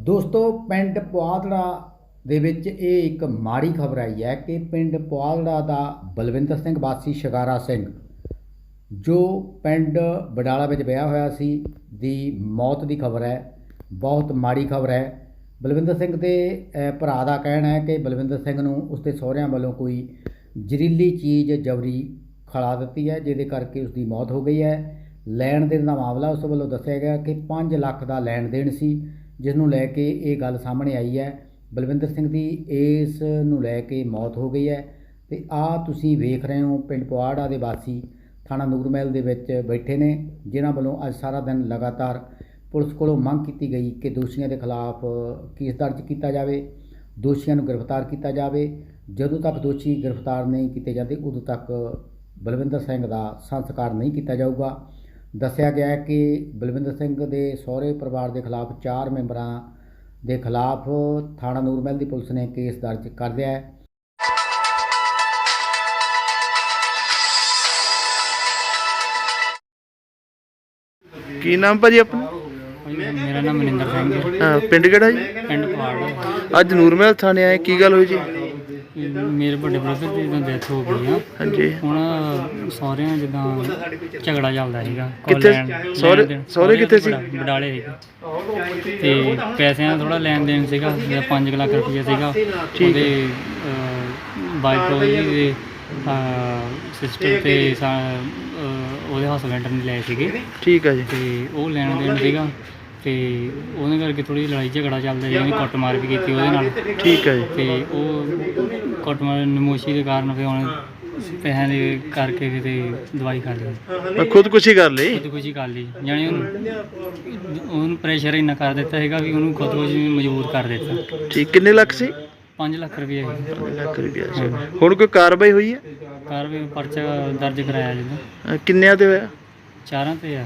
ਦੋਸਤੋ, ਪਿੰਡ ਪੁਆਧੜਾ ਦੇ ਵਿੱਚ ਇਹ ਇੱਕ ਮਾੜੀ ਖਬਰ ਆਈ ਹੈ ਕਿ ਪਿੰਡ ਪੁਆਧੜਾ ਦਾ ਬਲਵਿੰਦਰ ਸਿੰਘ, ਵਾਸੀ ਸ਼ਿਕਾਰਾ ਸਿੰਘ, ਜੋ ਪਿੰਡ ਬਡਾਲਾ ਵਿੱਚ ਵਿਆਹ ਹੋਇਆ ਸੀ, ਦੀ ਮੌਤ ਦੀ ਖਬਰ ਹੈ। ਬਹੁਤ ਮਾੜੀ ਖਬਰ ਹੈ। ਬਲਵਿੰਦਰ ਸਿੰਘ ਦੇ ਭਰਾ ਦਾ ਕਹਿਣਾ ਹੈ ਕਿ ਬਲਵਿੰਦਰ ਸਿੰਘ ਨੂੰ ਉਸਦੇ ਸਹੁਰਿਆਂ ਵੱਲੋਂ ਕੋਈ ਜ਼ਹਿਰੀਲੀ ਚੀਜ਼ ਜਬਰੀ ਖਿਲਾ ਦਿੱਤੀ ਹੈ, ਜਿਹਦੇ ਕਰਕੇ ਉਸਦੀ ਮੌਤ ਹੋ ਗਈ ਹੈ। ਲੈਣ ਦੇਣ ਦਾ ਮਾਮਲਾ ਉਸ ਵੱਲੋਂ ਦੱਸਿਆ ਗਿਆ ਕਿ 5 ਲੱਖ ਦਾ ਲੈਣ ਦੇਣ ਸੀ। ਜਿਸ ਨੂੰ ਲੈ ਕੇ ਇਹ ਗੱਲ ਸਾਹਮਣੇ ਆਈ ਹੈ। ਬਲਵਿੰਦਰ ਸਿੰਘ ਦੀ ਇਸ ਨੂੰ ਲੈ ਕੇ ਮੌਤ ਹੋ ਗਈ ਹੈ ਤੇ ਆ ਤੁਸੀਂ ਵੇਖ ਰਹੇ ਹੋ, ਪਿੰਡ ਪੁਆੜਾ ਦੇ ਵਾਸੀ ਥਾਣਾ ਨੂਰਮਹਿਲ ਦੇ ਵਿੱਚ ਬੈਠੇ ਨੇ, ਜਿਨ੍ਹਾਂ ਵੱਲੋਂ ਅੱਜ ਸਾਰਾ ਦਿਨ ਲਗਾਤਾਰ ਪੁਲਿਸ ਕੋਲੋਂ ਮੰਗ ਕੀਤੀ ਗਈ ਕਿ ਦੋਸ਼ੀਆਂ ਦੇ ਖਿਲਾਫ ਕੇਸ ਦਰਜ ਕੀਤਾ ਜਾਵੇ, ਦੋਸ਼ੀਆਂ ਨੂੰ ਗ੍ਰਿਫਤਾਰ ਕੀਤਾ ਜਾਵੇ। ਜਦੋਂ ਤੱਕ ਦੋਸ਼ੀ ਗ੍ਰਿਫਤਾਰ ਨਹੀਂ ਕੀਤੇ ਜਾਂਦੇ, ਉਦੋਂ ਤੱਕ ਬਲਵਿੰਦਰ ਸਿੰਘ ਦਾ ਸੰਸਕਾਰ ਨਹੀਂ ਕੀਤਾ ਜਾਊਗਾ। ਦੱਸਿਆ ਗਿਆ ਹੈ ਕਿ ਬਲਵਿੰਦਰ ਸਿੰਘ ਦੇ ਸਹੁਰੇ ਪਰਿਵਾਰ ਦੇ ਖਿਲਾਫ ਚਾਰ ਮੈਂਬਰਾਂ ਦੇ ਖਿਲਾਫ ਥਾਣਾ ਨੂਰਮਹਿਲ ਦੀ ਪੁਲਿਸ ਨੇ ਕੇਸ ਦਰਜ ਕਰ ਲਿਆ ਹੈ। ਕੀ ਨਾਮ ਭਾਜੀ ਆਪਣਾ? ਮੇਰਾ ਨਾਮ ਮਨਿੰਦਰ ਸਿੰਘ ਹੈ। ਹਾਂ, ਪਿੰਡ ਕਿਹੜਾ ਜੀ? ਪਿੰਡ ਪਾੜ ਅੱਜ ਨੂਰਮਹਿਲ ਥਾਣੇ ਆਏ ਕੀ ਗੱਲ ਹੋਈ ਜੀ? ਮੇਰੇ ਵੱਡੇ ਬ੍ਰਦਰ ਦੀ ਤਾਂ ਡੈਥ ਹੋ ਗਈ ਆ ਹਾਂਜੀ ਹੁਣ ਸਹੁਰਿਆਂ ਜਿੱਦਾਂ ਝਗੜਾ ਚੱਲਦਾ ਸੀਗਾ ਕਿੱਥੇ? ਸਹੁਰੇ-। ਸਹੁਰੇ ਕਿੱਥੇ ਸੀ? ਬਡਾ- ਬਡਾਲੇ ਸੀਗੇ ਤੇ ਪੈਸਿਆਂ ਦਾ ਥੋੜਾ ਲੈਣ ਦੇਣ ਸੀਗਾ ਜਿਹੜਾ 5 ਲੱਖ ਰੁਪਏ ਸੀਗਾ ਠੀਕ ਹੈ। ਉਹਦੇ ਬਾਈਕ ਦੇ ਸਿਸਟਰ ਤੇ ਸਾ- ਅਹ, ਉਹਦੇ ਹਸਬੈਂਡ ਨੇ ਲਏ ਸੀਗੇ ਠੀਕ ਹੈ ਜੀ ਤੇ ਉਹ ਲੈਣ ਦੇਣ ਸੀਗਾ ਤੇ ਉਹਦੇ ਕਰਕੇ ਥੋੜੀ ਲੜਾਈ ਝਗੜਾ ਚੱਲਦਾ ਸੀ ਉਹਨੇ ਕੁੱਟਮਾਰ ਵੀ ਕੀਤੀ ਉਹਦੇ ਨਾਲ। ਠੀਕ ਹੈ ਜੀ। ਤੇ ਉਹ ਕੁੱਟਮਾਰ ਨਮੋਸ਼ੀ ਦੇ ਕਾਰਨ ਫਿਰ ਹੁਣ ਪੈਸਿਆਂ ਦੇ ਕਰਕੇ ਕਿਤੇ ਦਵਾਈ ਖਾ ਲਈ। ਮੈਂ ਖੁਦਕੁਸ਼ੀ ਕਰ ਲਈ? ਖੁਦਕੁਸ਼ੀ ਕਰ ਲਈ। ਜਾਣੀ ਉਹਨੂੰ ਉਹਨੂੰ ਪ੍ਰੈਸ਼ਰ ਇੰਨਾ ਕਰ ਦਿੱਤਾ ਹੈਗਾ ਵੀ ਉਹਨੂੰ ਖੁਦਕੁਸ਼ੀ ਮਜਬੂਰ ਕਰ ਦਿੱਤਾ। ਠੀਕ ਕਿੰਨੇ ਲੱਖ ਸੀ? 5 ਲੱਖ ਰੁਪਏ ਲੱਖ ਰੁਪਇਆ ਸੀ। ਹੁਣ ਕੋਈ ਕਾਰਵਾਈ ਹੋਈ ਹੈ? ਕਾਰ ਵੀ ਪਰਚਾ ਦਰਜ ਕਰਾਇਆ ਜਿੱਦਾਂ ਅਹ ਕਿੰਨਿਆਂ ਤੇ ਹੋਇਆ? ਚਾਰਾਂ ਤੇ ਆ।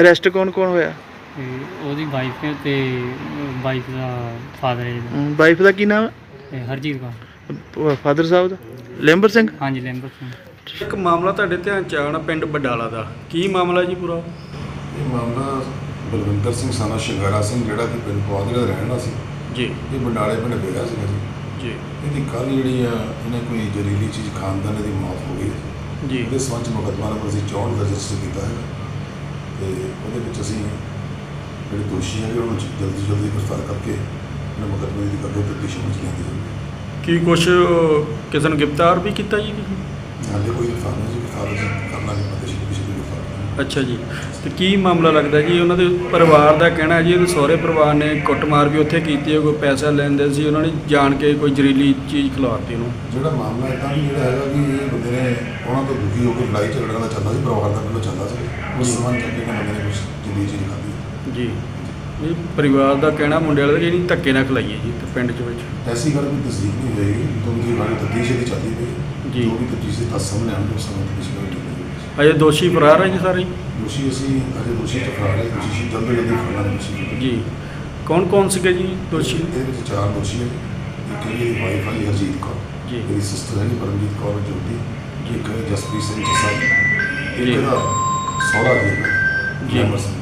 ਅਰੈਸਟ ਕੌਣ ਕੌਣ ਹੋਇਆ? ਤੇ ਉਹਦੀ ਵਾਈਫ ਤੇ ਵਾਈਫ ਦਾ ਫਾਦਰ ਹੈ ਵਾਈਫ ਦਾ ਕੀ ਨਾਮ ਤੇ ਹਰਜੀਤ ਕੌਰ। ਹੈ ਫਾਦਰ ਸਾਹਿਬ ਦਾ? ਲੈਂਬਰ ਸਿੰਘ? ਹਾਂਜੀ ਲੈਂਬਰ ਸਿੰਘ। ਇੱਕ ਮਾਮਲਾ ਤੁਹਾਡੇ ਧਿਆਨ ਚ ਆਉਣਾ ਪਿੰਡ ਬਡਾਲਾ ਦਾ। ਕੀ ਮਾਮਲਾ ਜੀ ਪੂਰਾ? ਇਹ ਮਾਮਲਾ ਬਲਵਿੰਦਰ ਸਿੰਘ ਸਾਨਾ ਸ਼ਿੰਗਾਰਾ ਸਿੰਘ ਜਿਹੜਾ ਕਿ ਪਿੰਡ ਪੌਦੜੇ ਦਾ ਰਹਿਣ ਵਾਲਾ ਸੀ। ਜੀ। ਇਹ ਬੰਡਾਲੇ ਪਿੰਡ ਗਿਆ ਸੀਗਾ ਜੀ। ਜੀ। ਇਹਦੀ ਕੱਲ ਜਿਹੜੀ ਆ ਇਹਨੇ ਕੋਈ ਜ਼ਹਿਰੀਲੀ ਚੀਜ਼ ਖਾਣ ਦਾ ਇਹਦੀ ਮੌਤ ਹੋ ਗਈ ਜੀ। ਇਹਦੇ ਸੰਬੰਧ 'ਚ ਮੁਕੱਦਮਾ ਨੰਬਰ ਅਸੀਂ 64 ਦਾ ਰਜਿਸਟਰ ਕੀਤਾ ਹੈ ਤੇ ਉਹਦੇ ਵਿੱਚ ਅਸੀਂ ਜਿਹੜੇ ਦੋਸ਼ੀ ਹੈਗੇ ਉਹਨਾਂ ਨੂੰ ਜਲਦੀ ਤੋਂ ਜਲਦੀ ਗ੍ਰਿਫਤਾਰ ਕਰਕੇ ਇਹਨਾਂ ਮੁਕੱਦਮੇ ਦੀ ਅੱਗੇ ਤਫਤੀਸ਼ ਵਿੱਚ ਲਿਆਂਦੀ ਜਾਵੇ ਕੀ ਕੁਛ ਕਿਸੇ ਨੂੰ ਗ੍ਰਿਫਤਾਰ ਵੀ ਕੀਤਾ ਜੀ? ਹਾਲੇ ਕੋਈ ਗ੍ਰਿਫਤਾਰ ਨਹੀਂ ਜੀ ਅਸੀਂ ਕਰਨਾ ਨਹੀਂ ਪਤਾ ਸੀ ਕਿਸੇ ਨੂੰ ਗ੍ਰਿਫਤਾਰ। ਅੱਛਾ ਜੀ। ਤੇ ਕੀ ਮਾਮਲਾ ਲੱਗਦਾ ਜੀ? ਉਹਨਾਂ ਦੇ ਪਰਿਵਾਰ ਦਾ ਕਹਿਣਾ ਹੈ ਜੀ ਉਹਦੇ ਸਹੁਰੇ ਪਰਿਵਾਰ ਨੇ ਕੁੱਟਮਾਰ ਵੀ ਉੱਥੇ ਕੀਤੀ ਹੈ ਕੋਈ ਪੈਸਾ ਲੈਂਦੇ ਸੀ ਉਹਨਾਂ ਨੇ ਜਾਣ ਕੇ ਕੋਈ ਜ਼ਹਿਰੀਲੀ ਚੀਜ਼ ਖਿਲਾਤੀ ਉਹਨੂੰ। ਜਿਹੜਾ ਮਾਮਲਾ ਇਦਾਂ ਵੀ ਜਿਹੜਾ ਹੈਗਾ ਕਿ ਇਹ ਬੰਦੇ ਨੇ ਉਹਨਾਂ ਤੋਂ ਦੁਖੀ ਹੋ ਕੇ ਲੜਾਈ ਝਗੜਾ ਦਾ ਚੱਲਦਾ ਸੀ ਪਰਿਵਾਰ ਦਾ ਪਹਿਲਾਂ ਚੱਲਦਾ ਸੀ ਉਸ ਸਬੰਧ ਚ ਅੱਗੇ ਬੰਦੇ ਨੇ ਕੁਝ ਜਿੰਦੀ ਚੀਜ਼ ਖਾਧੀ। ਜੀ। ਇਹ ਪਰਿਵਾਰ ਦਾ ਕਹਿਣਾ ਮੁੰਡੇ ਵਾਲੇ ਦਾ ਧੱਕੇ ਨਾਲ ਖਲਾਈਏ ਜੀ ਤੇ ਪਿੰਡ ਚ ਵਿੱਚ। ਐਸੀ ਗੱਲ ਕੋਈ ਤਸਦੀਕ ਨਹੀਂ ਹੋਏਗੀ ਕਿਉਂਕਿ ਵਾਲੀ ਤਫਤੀਸ਼ ਇਹਦੀ ਚੱਲਦੀ ਪਈ। ਹੈ। ਜੀ। ਜੋ ਵੀ ਤਫਤੀਸ਼ ਦੇ ਤੱਥ ਸਾਹਮਣੇ ਆਉਣਗੇ ਉਸ ਸਮੇਂ ਤਫਤੀਸ਼ ਕਰਾਂਗੇ ਅਜੇ ਦੋਸ਼ੀ ਫਰਾਰ ਹੈ ਜੀ ਸਾਰੇ? ਦੋਸ਼ੀ ਅਸੀਂ ਅਜੇ ਦੋਸ਼ੀ ਤੋਂ ਫਰਾਰ ਹੈ। ਦੋਸ਼ੀ ਸੀ ਜਲਦ ਤੋਂ ਜਲਦੀ ਫੜਨਾ ਦੋਸ਼ੀ ਜੀ। ਕੌਣ ਕੌਣ ਸੀਗੇ ਜੀ ਦੋਸ਼ੀ? ਇਹਦੇ ਵਿੱਚ ਚਾਰ ਦੋਸ਼ੀ ਹੈ ਇੱਕ ਇਹਦੀ ਵਾਈਫ ਹੈ ਹਰਜੀਤ ਕੌਰ। ਜੀ। ਇਹਦੀ ਸਿਸਟਰ ਹੈ ਜੀ ਪਰਮਜੀਤ ਕੌਰ ਜੋਤੀ। ਇੱਕ ਹੈ ਜਸਪ੍ਰੀਤ ਸਿੰਘ ਜਸਾ। ਇੱਕ ਜੀ। ਇਹਦਾ ਸਹੁਰਾ ਜੀ ਹੈ। ਜੀ। ਸਿੰਘ